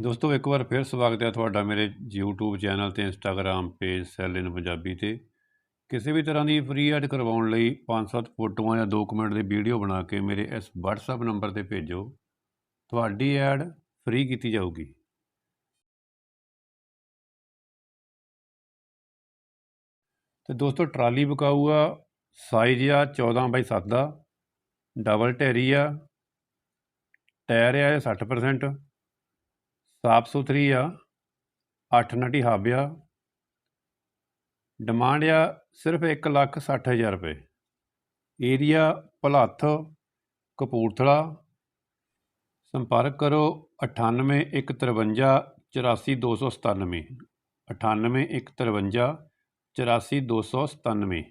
ਦੋਸਤੋ, ਇੱਕ ਵਾਰ ਫਿਰ ਸਵਾਗਤ ਹੈ ਤੁਹਾਡਾ ਮੇਰੇ YouTube ਚੈਨਲ ਤੇ Instagram page sale in Punjabi ਤੇ। ਕਿਸੇ ਵੀ ਤਰ੍ਹਾਂ ਦੀ ਫ੍ਰੀ ਐਡ ਕਰਵਾਉਣ ਲਈ 5-7 ਫੋਟੋਆਂ ਜਾਂ 2 ਮਿੰਟ ਦੀ ਵੀਡੀਓ ਬਣਾ ਕੇ ਮੇਰੇ ਇਸ WhatsApp ਨੰਬਰ ਤੇ ਭੇਜੋ। ਤੁਹਾਡੀ ਐਡ ਫ੍ਰੀ ਕੀਤੀ ਜਾਊਗੀ। ਤੇ ਦੋਸਤੋ, ਟਰਾਲੀ ਵਿਕਾਊ ਆ ਸਾਈਜ਼ ਆ 14 ਬਾਈ 7 ਦਾ। ਡਬਲ ਟੈਰੀ ਆ। ਟਾਇਰ ਆ, ਇਹ 60% ਸਾਫ਼ ਸੁਥਰੀ ਆ, ਅੱਠ ਨਟੀ ਹੱਬ ਆ ਡਿਮਾਂਡ ਆ ਸਿਰਫ 1 ਲੱਖ 60 ਹਜ਼ਾਰ ਰੁਪਏ। ਏਰੀਆ ਭਲੱਥ, ਕਪੂਰਥਲਾ। ਸੰਪਰਕ ਕਰੋ 98153 84297 98153 84297